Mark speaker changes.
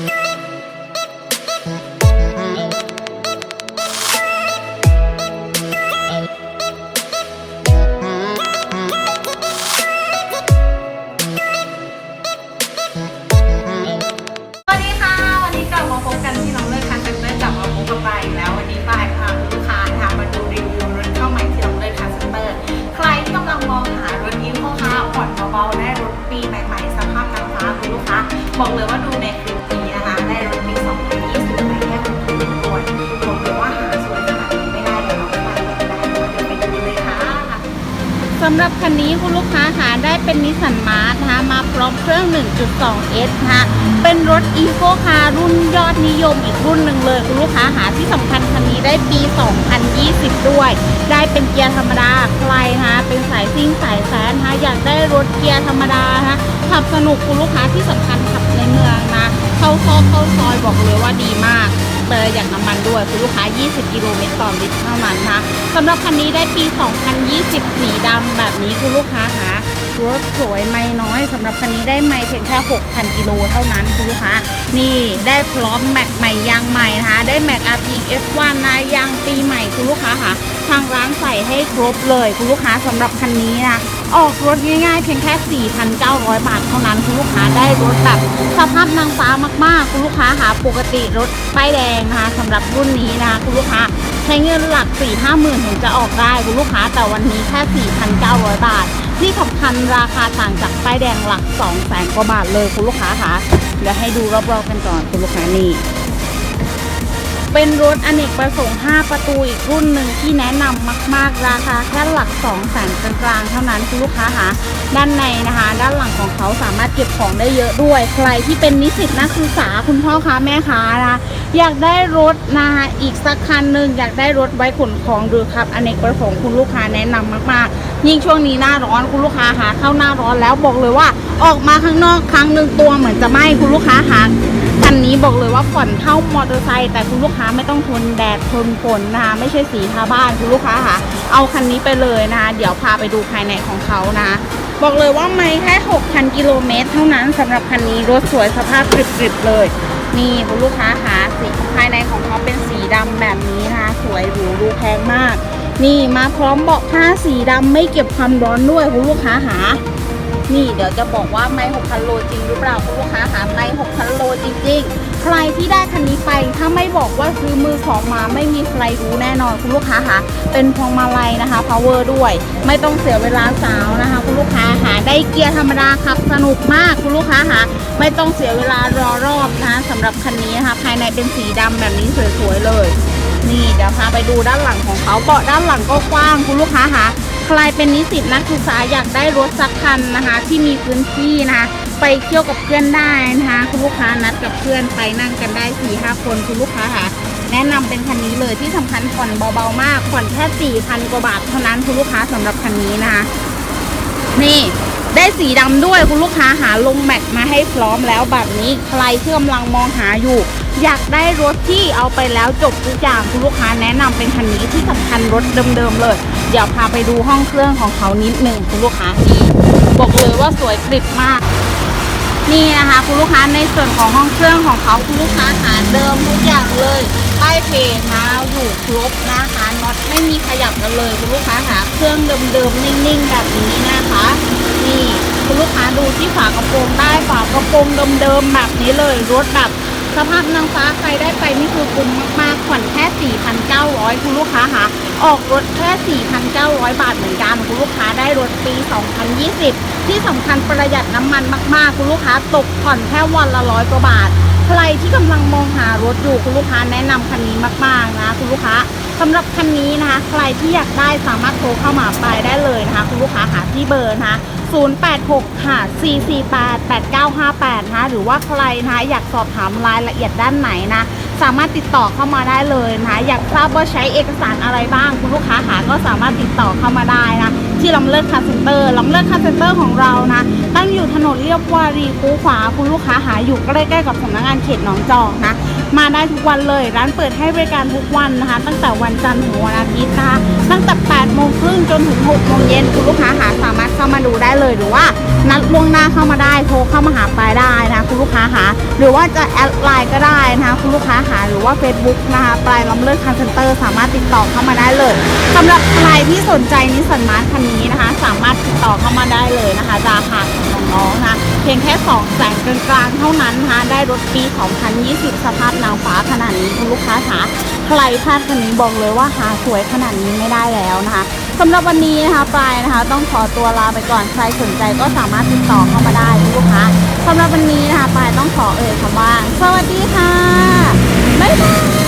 Speaker 1: สวัสดีค่ะ วันนี้กลับมาพบกันที่น้องเลิศคันเซ็นเตอร์กลับมาพบกับปายอีกแล้ว วันนี้ปายพาคุณลูกค้านะคะมาดูรีวิวรถเข้าใหม่ที่น้องเลิศคันเซ็นเตอร์ใครที่กำลังมองหารถอีโคคาร์ผ่อนเบาๆได้รถปีใหม่ๆสภาพนางฟ้าคุณลูกค้าบอกเลยว่าดูำ
Speaker 2: หรับคันนี้คุณลูกค้าหาได้เป็นนิสสันมาร์นะคะมาพร้อมเครื่อง 1.2S นะคะเป็นรถอีโคคาร์รุ่นยอดนิยมอีกรุ่นหนึ่งเลย คุณลูกค้าหาที่สำคัญคันนี้ได้ปี 2020 ด้วย ได้เป็นเกียร์ธรรมดาใครนะคะเป็นสายซิ่งสายแซนนะคะอยากได้รถเกียร์ธรรมดานะคะขับสนุกคุณลูกค้าที่สำคัญขับในเมืองนะ เข้าซอกเข้าซอยบอกเลยว่าดีมาก ประหยัดน้ำมันด้วยคุณลูกค้า 20 กิโลเมตรต่อลิตรเท่านั้นนะคะสำหรับคันนี้ได้ปี 2020 สีดำแบบนี้คุณลูกค้าคะรถสวยไม่น้อยสำหรับคันนี้ได้ไม่เพียงแค่ 6,000 กิโลเท่านั้นคุณลูกค้า นี่ได้พร้อมแม็กใหม่ยางใหม่นะคะ ได้แม็ก RP F1 นะยางปีใหม่คุณลูกค้าค่ะ ทางร้านใส่ให้ครบเลยคุณลูกค้าสำหรับคันนี้นะออกรถง่ายๆเพียงแค่ 4,900 บาทเท่านั้นคุณลูกค้าได้รถแบบสภาพนางฟ้ามากๆ คุณลูกค้าหาปกติรถป้ายแดงนะคะสำหรับรุ่นนี้นะคะคุณลูกค้าใช้เงินหลัก 4 5หมื่นถึงจะออกได้คุณลูกค้าแต่วันนี้แค่ 4,900 บาท ที่สำคัญราคาต่างจากป้ายแดงหลัก2แสนกว่าบาทเลยคุณลูกค้าคะเดี๋ยวให้ดูรอบๆกันก่อนคุณลูกค้านี่ เป็นรถอเนกประสงค์ 5 ประตูอีกรุ่นหนึ่งที่แนะนำมาก ๆ ราคาแค่หลัก2แสนกลางๆ เท่านั้นคุณลูกค้าคะด้านในนะคะ ด้านหลังของเขาสามารถเก็บของได้เยอะด้วย ใครที่เป็นนิสิตนักศึกษาคุณพ่อค้าแม่ค้านะคะอยากได้รถนะคะอีกสักคันหนึ่งอยากได้รถไว้ขนของหรือขับอเนกประสงค์คุณลูกค้าแนะนำมากๆ ยิ่งช่วงนี้หน้าร้อนคุณลูกค้าหาเข้าหน้าร้อนแล้วบอกเลยว่า ออกมาข้างนอกครั้งหนึ่งตัวเหมือนจะไหม้คุณลูกค้าหา คันนี้บอกเลยว่าผ่อนเท่ามอเตอร์ไซค์แต่คุณลูกค้าไม่ต้องทนแดดทนฝนนะคะไม่ใช่สีทาบ้านคุณลูกค้าค่ะ เอาคันนี้ไปเลยนะคะเดี๋ยวพาไปดูภายในของเขานะ บอกเลยว่าไม่แค่ 6,000 กิโลเมตร เท่านั้นสำหรับคันนี้รถสวยสภาพกริบๆเลย นี่คุณลูกค้าค่ะสีภายในของเขาเป็นสีดำแบบนี้นะคะสวยหรูดูแพงมาก นี่มาพร้อมเบาะผ้าสีดำไม่เก็บความร้อนด้วยคุณลูกค้าหา นี่เดี๋ยวจะบอกว่าไม่6,000โลจริงหรือเปล่าคุณลูกค้าคะไม่6,000โลจริง ๆ ใครที่ได้คันนี้ไปถ้าไม่บอกว่าซื้อมือสองมาไม่มีใครรู้แน่นอนคุณลูกค้าค่ะเป็นพวงมาลัยนะคะ power ด้วย ไม่ต้องเสียเวลาสาวนะคะ คุณลูกค้าหาได้เกียร์ธรรมดาขับสนุกมากคุณลูกค้าค่ะไม่ต้องเสียเวลารอรอบนะคะสำหรับคันนี้นะคะ ภายในเป็นสีดำแบบนี้สวยๆเลย นี่เดี๋ยวพาไปดูด้านหลังของเขาเบาะด้านหลังก็กว้างคุณลูกค้าคะ ใครเป็นนิสิตนักศึกษาอยากได้รถสักคันนะคะ ที่มีพื้นที่นะคะ ไปเที่ยวกับเพื่อนได้นะคะ คุณลูกค้านัดกับเพื่อนไปนั่งกันได้4ี่ห้าคนคุณลูกค้าค่ะแนะนำเป็นคันนี้เลยที่สำคัญผ่อนเบาๆมากผ่อนแค่4ี่พันกว่าบาทเท่านั้นคุณลูกค้าสำหรับคันนี้นะคะนี่ได้สีดำด้วยคุณลูกค้าหาลงแม็กมาให้พร้อมแล้วแบบนี้ใครที่กำลังมองหาอยู่ อยากได้รถที่เอาไปแล้วจบทุกอย่างคุณลูกค้าแนะนำเป็นคันนี้ที่สำคัญรถเดิมๆเลย เดี๋ยวพาไปดูห้องเครื่องของเขานิดหนึ่งคุณลูกค้านี่บอกเลยว่าสวยกริบมากนี่นะคะคุณลูกค้าในส่วนของห้องเครื่องของเขาคุณลูกค้าหาเดิมทุกอย่างเลยป้ายเพจนะอยู่ครบนะคะน็อตไม่มีขยับกันเลยคุณลูกค้าหาเครื่องเดิมๆนิ่งๆแบบนี้นะคะนี่คุณลูกค้าดูที่ฝากระโปรงได้ฝากระโปรงเดิมๆแบบนี้เลยรถแบบ สภาพนางฟ้าใครได้ไปนี่คือคุ้มมากๆผ่อนแค่ 4,900 คุณลูกค้าคะออกรถแค่ 4,900 บาทเหมือนกัน คุณลูกค้าได้รถปี 2020 ที่สำคัญประหยัดน้ำมันมากๆ คุณลูกค้าตกผ่อนแค่วันละร้อยกว่าบาท ใครที่กำลังมองหารถอยู่คุณลูกค้าแนะนำคันนี้มากๆนะคุณลูกค้า สำหรับคันนี้นะคะ ใครที่อยากได้สามารถโทรเข้ามาไปได้เลยนะคะ คุณลูกค้าหาที่เบอร์นะคะ086 ค่ะ 448 8958 นะคะ หรือว่าใครนะคะอยากสอบถามรายละเอียดด้านไหนนะ สามารถติดต่อเข้ามาได้เลยนะคะ อยากทราบว่าใช้เอกสารอะไรบ้าง คุณลูกค้าหาก็สามารถติดต่อเข้ามาได้นะ ที่ลำเลิศคาเซ็นเตอร์ลำเลิศคาเซ็นเตอร์ของเรานะ ตั้งอยู่ถนนเรียบวารีคูขวา คุณลูกค้าหาอยู่ใกล้ๆกับสำนักงานเขตหนองจอกนะ มาได้ทุกวันเลย ร้านเปิดให้บริการทุกวันนะคะ ตั้งแต่วันจันทร์ถึงวันอาทิตย์นะคะตั้งแต่8โมงครึ่งจนถึง6โมงเย็นคุณลูกค้าหาสามารถเข้ามาดูได้เลยหรือว่านัดล่วงหน้าเข้ามาได้โทรเข้ามาหาปลายได้นะคุณลูกค้าหาหรือว่าจะแอดไลน์ก็ได้นะคะคุณลูกค้าหาหรือว่า Facebook นะคะปลายล้ำเลิศคันเซ็นเตอร์สามารถติดต่อเข้ามาได้เลยสำหรับใครที่สนใจนิสสันมาร์คันนี้นะคะ สามารถติดต่อเข้ามาได้เลยนะคะราคาของน้องๆนะเพียงแค่2แสนกลางๆเท่านั้นนะคะได้รถปี 2020 สภาพนางฟ้าขนาดนี้คุณลูกค้าหา ใครพลาดคันนี้บอกเลยว่าหาสวยขนาดนี้ไม่ได้แล้วนะคะสำหรับวันนี้นะคะปลายนะคะ ต้องขอตัวลาไปก่อนใครสนใจก็สามารถติดต่อเข้ามาได้คุณลูกค้าสำหรับวันนี้นะคะปลายต้องขอเอ่ยคำว่า สวัสดีค่ะบ๊ายบาย